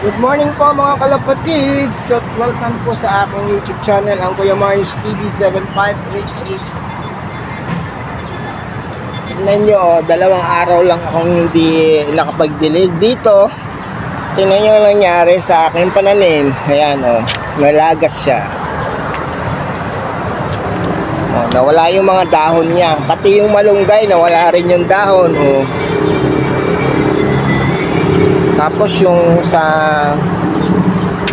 Good morning po mga kalapatids at welcome po sa aking YouTube channel ang Kuya Mars TV 7588 Tingnan nyo, oh, dalawang araw lang akong hindi nakapag-delete dito. Tingnan nyo ang nangyari sa aking pananim. Ayan o, oh, nalagas siya. Oh, Nawala yung mga dahon niya. Pati yung malunggay, nawala rin yung dahon oh. Tapos yung sa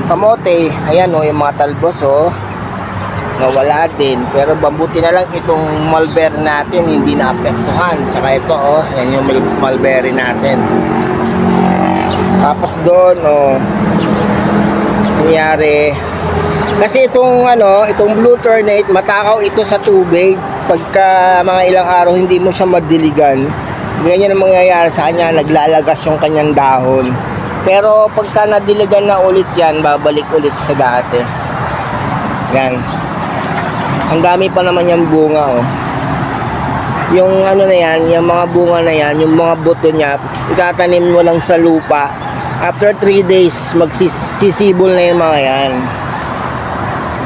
kamote, ayan o, yung mga talbos o, nawala din. Pero bambuti na lang itong mulberry natin, hindi naapektuhan. Tsaka ito o, ayan yung mul- mulberry natin. Tapos doon o, nangyari, kasi itong ano, itong blue ternate, matakaw ito sa tubig. Pagka mga ilang araw hindi mo siya madiligan, ganyan ang mangyayari sa kanya, naglalagas yung kanyang dahon. Pero pagka nadiligan na ulit yan, babalik ulit sa dati. Yan. Ang dami pa naman yung bunga, oh. Yung ano na yan, yung mga bunga na yan, yung mga buto niya, itatanim mo lang sa lupa. After 3 days, magsisibol na yung mga yan.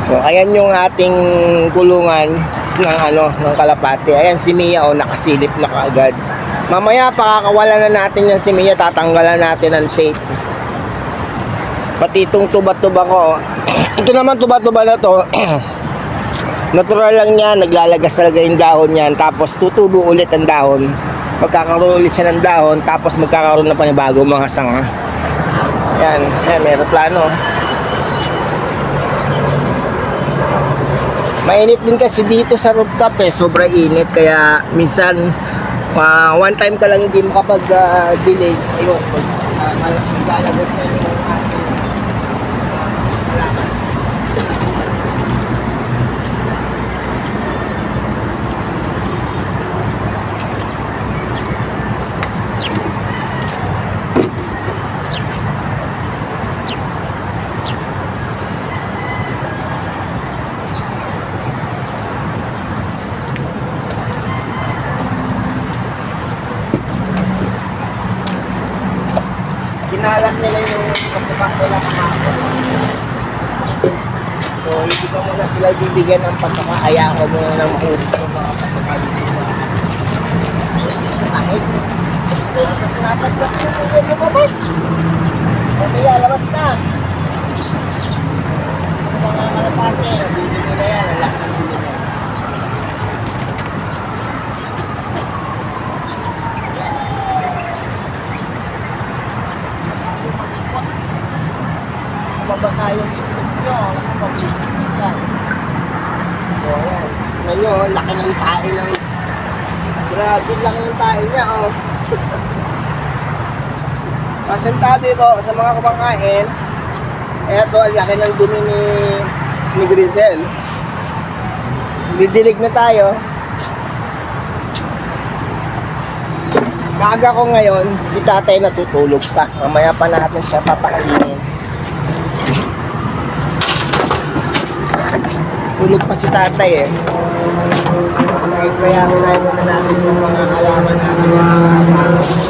So, ayan yung ating kulungan ng ano, ng kalapate. Ayan si Mia, oh, nakasilip na kaagad. Mamaya, pakakawalan na natin yan si Mia, tatanggalan natin ang tape. Pati itong tuba-tuba ko, ito naman tuba-tuba na to, natural lang yan, naglalagas talaga yung dahon yan, tapos tutubo ulit ang dahon. Magkakaroon ulit siya ng dahon, tapos magkakaroon na panibago mga sanga. Yan, yan, may plano. Mainit din kasi dito sa rooftop eh, sobrang init. Kaya minsan ah, one time ka lang hindi makapag-delay. Ayun, pag uh, maglalagos na yung ating halaman. Kinalat nila yung pagkapak nila kahapon. So, hindi ko muna sila bibigyan ng pagkakaaya ko muna ng maubos ng mga pagkakalit sa sakit. Dapat kasi yung mga lumabas. Mamaya, labas na. Mga kalapate, bibigyan na yan. Ang ng itlog nyo, nakapag-iitan. So, ayan. Ngayon, laki ng tae ng... Grabe lang yung tae niya, oh. Pasantabi po sa mga kumakain. Eto, ang laki ng dumi ni, ni Grisel. Didilig na tayo. Maaga ko ngayon, si tatay natutulog pa. Mamaya pa natin siya papakainin. Tulog pa si tatay eh. Kaya kaya natin yung mga halaman natin.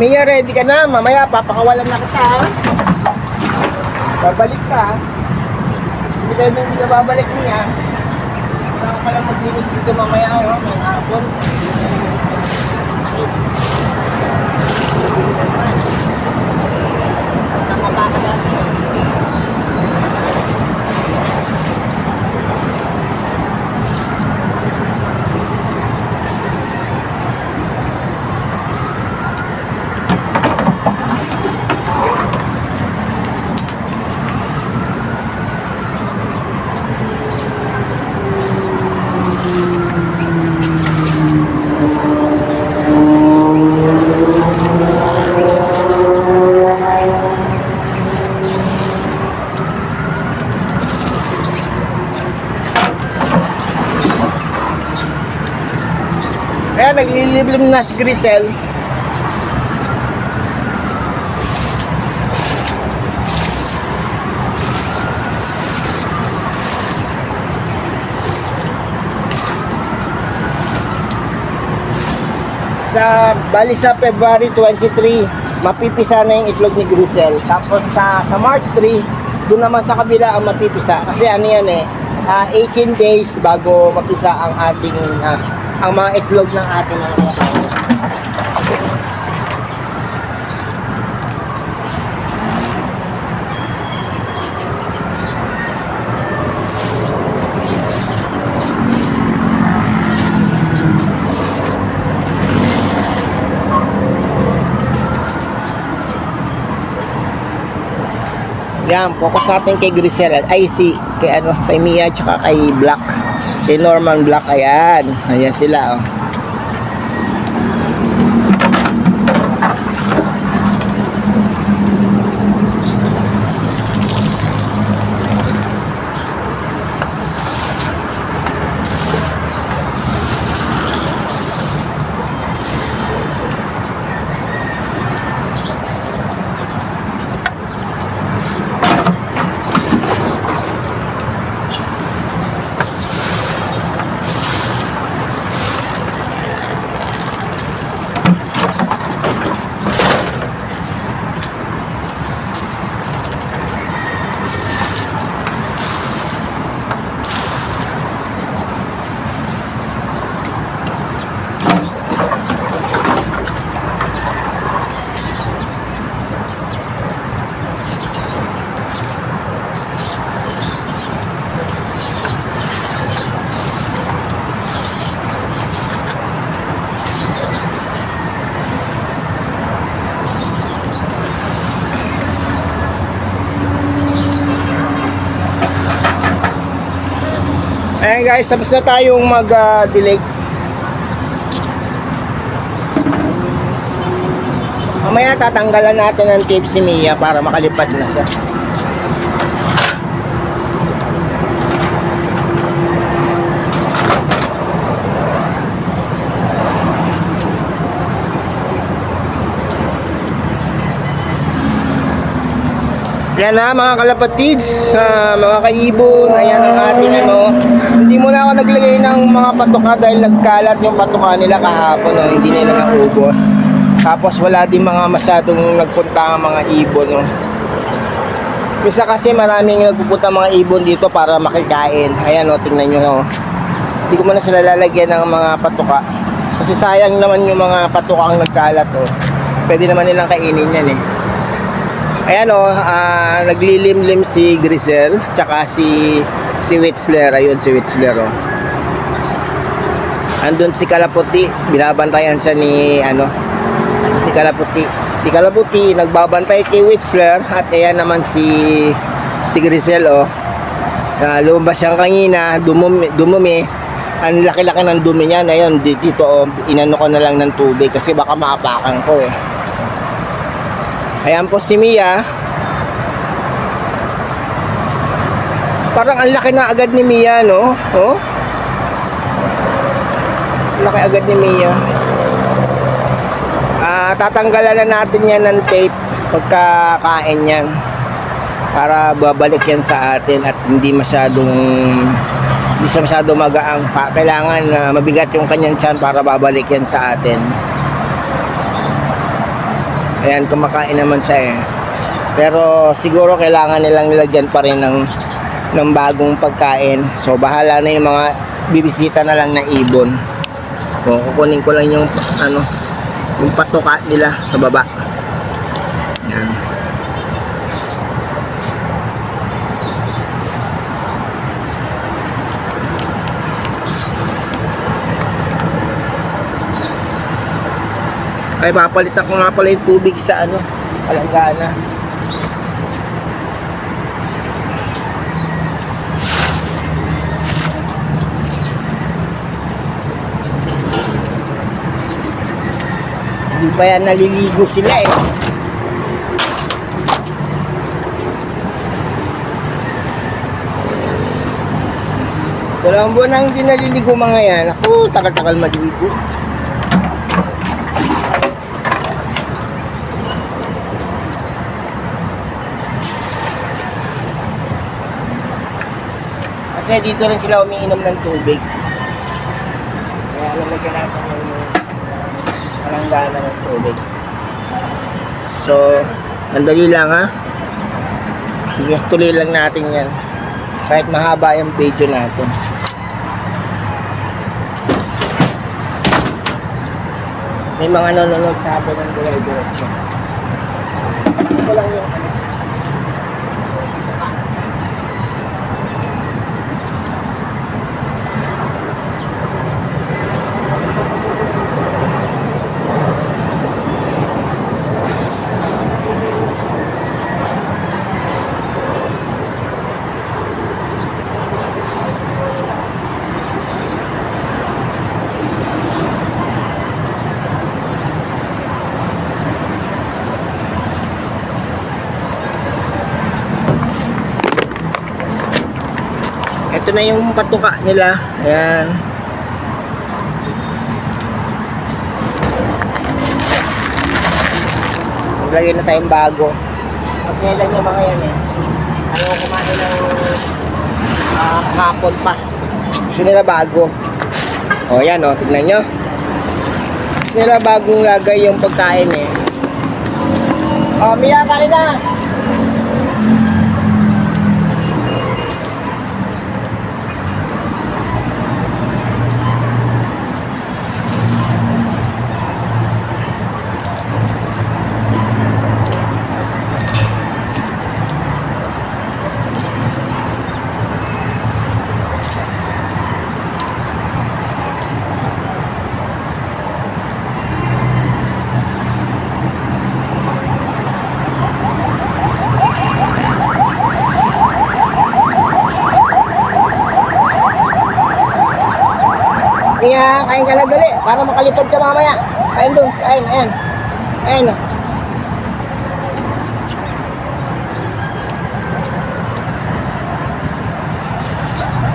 O Mia, ready ka na? Mamaya papakawalan na kita? Babalik ka? Hindi pwede hindi ka babalik niya. Saka ka lang maglinis dito mamaya oh, may hapon. Sakit. Tama nagliliblim na si Grisel. sa bali sa February 23 mapipisa na yung itlog ni Grisel tapos sa sa March 3 doon naman sa kabila ang mapipisa kasi ano yan eh ah, 18 days bago mapisa ang ating ah, ang mga itlog ng ating mga kasama. Yan, focus natin kay Grisel at ay si kay ano, kay Mia tsaka kay Black. Kay Norman Black, ayan. Ayan sila, oh. Ayan guys, tapos na tayong mag-delay. Mamaya tatanggalan natin ng tape si Mia para makalipad na siya. Yan na mga kalapatids, sa mga kaibon, ayan ang ating ano. Hindi muna ako naglagay ng mga patuka dahil nagkalat yung patuka nila kahapon, no? hindi nila naubos. Tapos wala din mga masyadong nagpunta ang mga ibon. No? Misa kasi maraming nagpupunta mga ibon dito para makikain. Ayan o, tingnan nyo. No? Hindi ko muna sila lalagyan ng mga patuka. Kasi sayang naman yung mga patuka ang nagkalat. Oh. Pwede naman nilang kainin yan eh. Ayan o, ah, naglilimlim si Grisel, tsaka si si Witzler, ayun si Witzler o. Andun si Kalaputi, binabantayan siya ni ano, si Kalaputi. Si Kalaputi nagbabantay kay Witzler at ayan naman si si Grisel o. Uh, lumabas siyang kanina, dumumi, dumumi. Ang laki-laki ng dumi niya di- dito o, inano ko na lang ng tubig kasi baka maapakan ko eh. Ayan po si Mia. Parang ang laki na agad ni Mia, no? Oh? Laki agad ni Mia. Ah, tatanggalan na natin yan ng tape pagkakain yan. Para babalik yan sa atin at hindi masyadong hindi siya masyadong magaang pa. Kailangan na mabigat yung kanyang tiyan para babalik yan sa atin. Ayan, kumakain naman siya eh. Pero siguro kailangan nilang nilagyan pa rin ng, ng bagong pagkain. So bahala na yung mga bibisita na lang na ibon. O, kukunin ko lang yung ano, yung patuka nila sa baba. Ayan. Ay, papalitan ko nga pala yung tubig sa ano, palanggana. Hindi pa yan naliligo sila eh. Dalawang buwan nang hindi naliligo mga yan. Ako, tagal-tagal maligo. Kasi dito rin sila umiinom ng tubig. Kaya lalagyan natin ng palanggana ng tubig. So, andali lang ha. Sige, tuloy lang natin yan. Kahit mahaba yung video natin. May mga nanonood sa atin ng Gulay Direction. Ito lang yung ano. Ito na yung patuka nila. Ayan. Maglagay na tayong bago. Kasi lang yung mga yan eh. Ayaw kumain ng ah, hapon pa. Gusto nila bago. O yan o, tignan nyo. Gusto nila bagong lagay yung pagkain eh. O, Mia, kain na! Kaya kain ka na dali para makalipad ka mamaya. Kain doon, kain, ayan. Ayan o.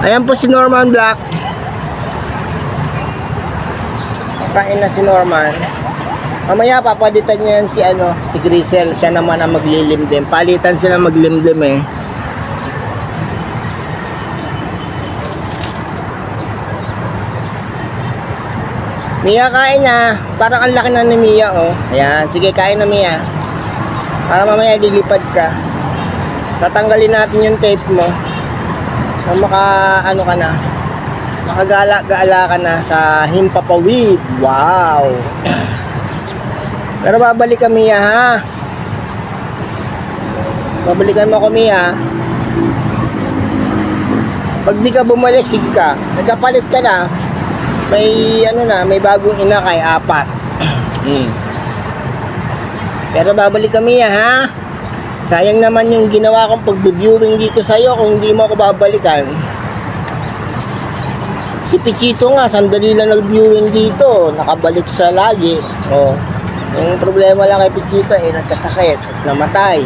Ayan po si Norman Black. Kain na si Norman. Mamaya papalitan niyan si ano, si Grisel. Siya naman ang maglilimlim. Palitan sila maglimlim eh. Mia, kain na. Parang ang laki na ni Mia, oh. Ayan, sige, kain na Mia. Para mamaya lilipad ka. Tatanggalin natin yung tape mo. Na maka, ano ka na. Makagala-gala ka na sa Himpapawid. Wow! Pero babalik ka, Mia, ha? Babalikan mo ko, Mia. Pag di ka bumalik, sige ka. Nagkapalit ka na may ano na, may bagong ina kay apat. Hmm. Pero babalik kami ah, ha. Sayang naman yung ginawa kong pag-viewing dito sa'yo kung hindi mo ako babalikan. Si Pichito nga, sandali lang nag-viewing dito. Nakabalik sa lagi. Oh. Yung problema lang kay Pichito, eh, nagkasakit at namatay.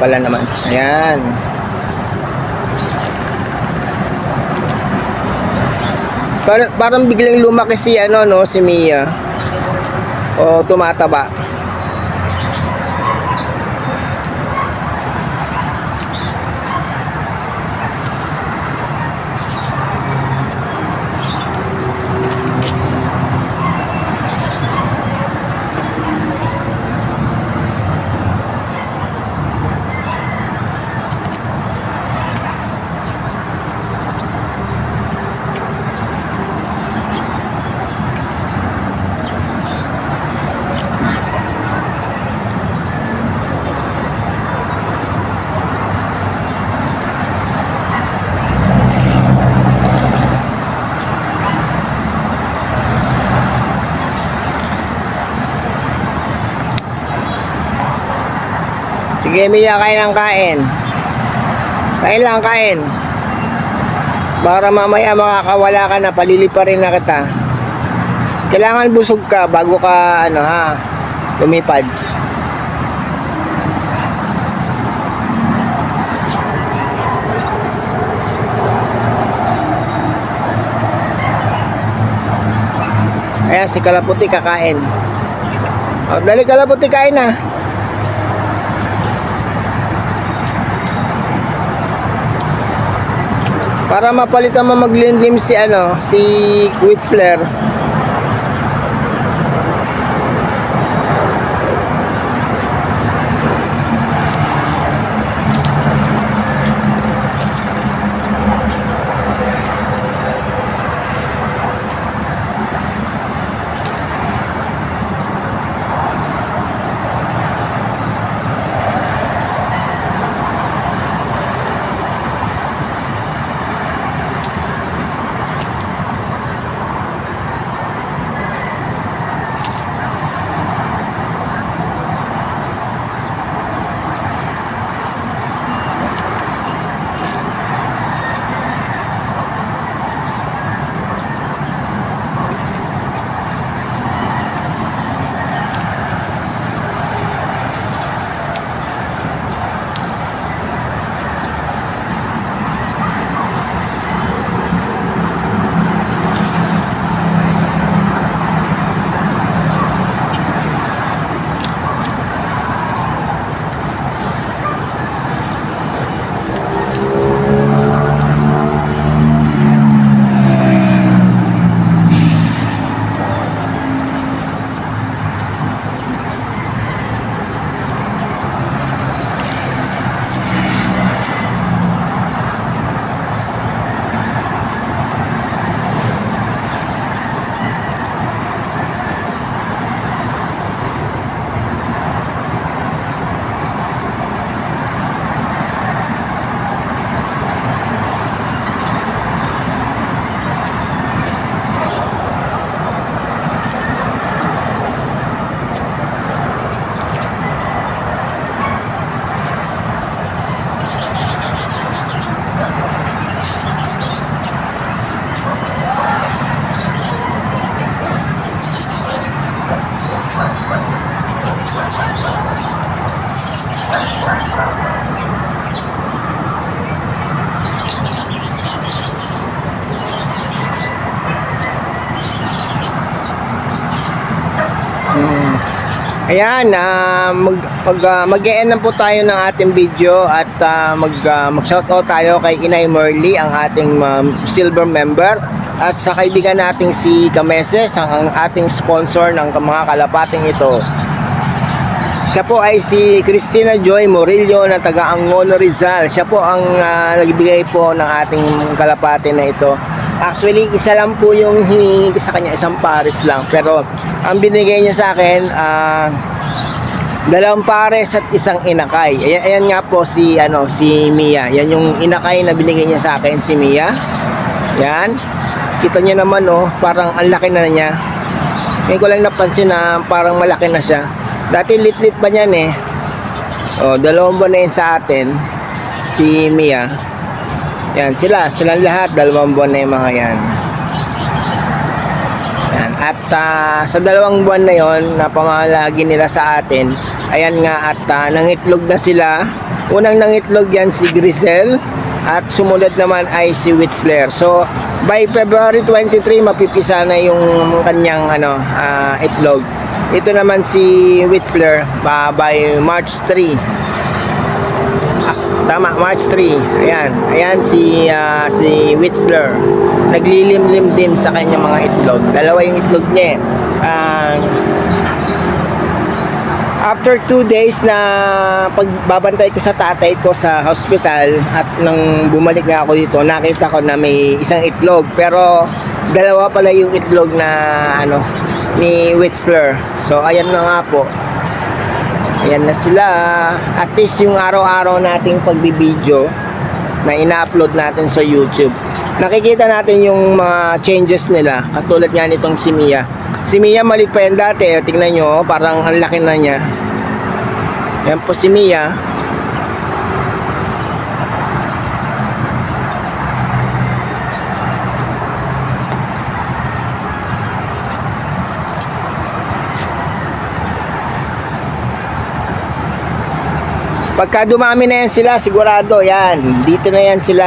Pala naman. Ayan. Parang, parang biglang lumaki si ano no, si Mia. O tumataba. Sige, Mia, kain ng kain. Kain lang, kain. Para mamaya makakawala ka na, palilipa rin na kita. Kailangan busog ka bago ka, ano ha, lumipad. Ayan, si Kalaputi kakain. O, dali Kalaputi, kain na. Para mapalitan mo maglimlim si ano, si Witzler. Ayan, ah, mag, mag, ah, mag-e-end po tayo ng ating video at ah, mag, ah, mag-shoutout tayo kay Inay Merly, ang ating um, silver member at sa kaibigan nating si Kameses, ang, ang ating sponsor ng mga kalapating ito. Siya po ay si Christina Joy Morillo na taga Angono Rizal. Siya po ang ah, nagbigay po ng ating kalapate na ito. Actually, isa lang po yung hiningi ko sa kanya, isang pares lang. Pero ang binigay niya sa akin, ah, dalawang pares at isang inakay. Ayan, ayan nga po si ano si Mia. Yan yung inakay na binigay niya sa akin si Mia. Yan. Kita niyo naman oh, parang ang laki na niya. Ngayon ko lang napansin na parang malaki na siya. Dati lit-lit pa niyan eh. Oh, dalawang buwan na yun sa atin. Si Mia. Yan, sila. Silang lahat. Dalawang buwan na yung mga yan. Yan. At ah, sa dalawang buwan na yon na pamalagi nila sa atin, ayan nga at ah, nangitlog na sila. Unang nangitlog yan si Grisel at sumunod naman ay si Witzler. So, by February 23, mapipisa na yung kanyang ano, ah, itlog. Ito naman si Witzler ba by March 3. Tama, March 3. Ayan. Ayan si ah, si Witzler. Naglilimlim din sa kanyang mga itlog. Dalawa yung itlog niya. Ah, after two days na pagbabantay ko sa tatay ko sa hospital at nang bumalik nga ako dito, nakita ko na may isang itlog. Pero dalawa pala yung itlog na ano ni Witzler. So ayan na nga po. Ayan na sila. At least yung araw-araw nating pagbibideo na ina-upload natin sa YouTube. Nakikita natin yung mga changes nila. Katulad nga nitong si Mia. Si Mia malit pa yan dati. Tingnan nyo, oh, parang ang laki na niya. Yan po si Mia. Pagka dumami na yan sila, sigurado yan. Dito na yan sila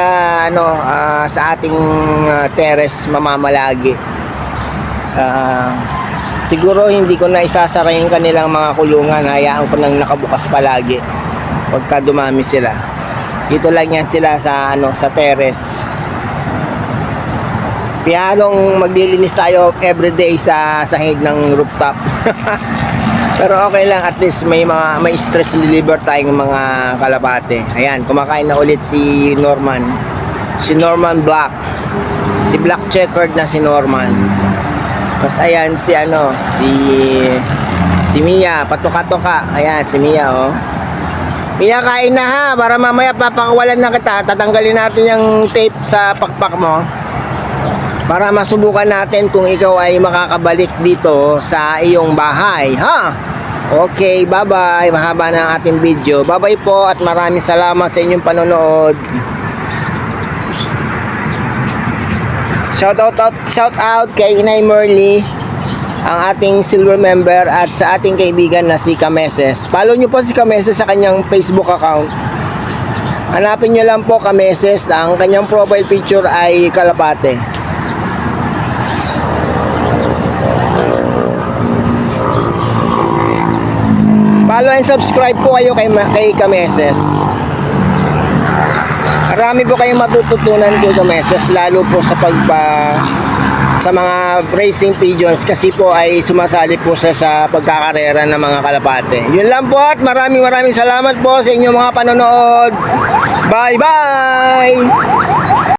ano, ah, sa ating ah, terrace mamamalagi. Ah, siguro hindi ko na isasara yung kanilang mga kulungan. Hayaan ko nang nakabukas palagi. Pagka dumami sila. Dito lang yan sila sa ano sa terrace. Pianong maglilinis tayo everyday sa sahig ng rooftop. Pero okay lang, at least may mga may stress reliever tayong mga kalapate. Ayan, kumakain na ulit si Norman. Si Norman Black. Si Black checkered na si Norman. Tapos ayan si ano, si si Mia, patuka-tuka. Ayan, si Mia oh. Mia, kain na ha, para mamaya papakawalan na kita. Tatanggalin natin yung tape sa pakpak mo. Para masubukan natin kung ikaw ay makakabalik dito sa iyong bahay, ha? Okay, bye-bye. Mahaba na ang ating video. Bye-bye po at maraming salamat sa inyong panonood. Shout out, out shout out kay Inay Merly ang ating silver member at sa ating kaibigan na si Kameses. Follow nyo po si Kameses sa kanyang Facebook account. Hanapin nyo lang po Kameses na ang kanyang profile picture ay kalapate. Follow and subscribe po kayo kay, kay Kameses. Marami po kayong matututunan kay Kameses lalo po sa pagpa sa mga racing pigeons kasi po ay sumasali po siya sa pagkakarera ng mga kalapate. Yun lang po at maraming maraming salamat po sa inyong mga panonood. Bye bye!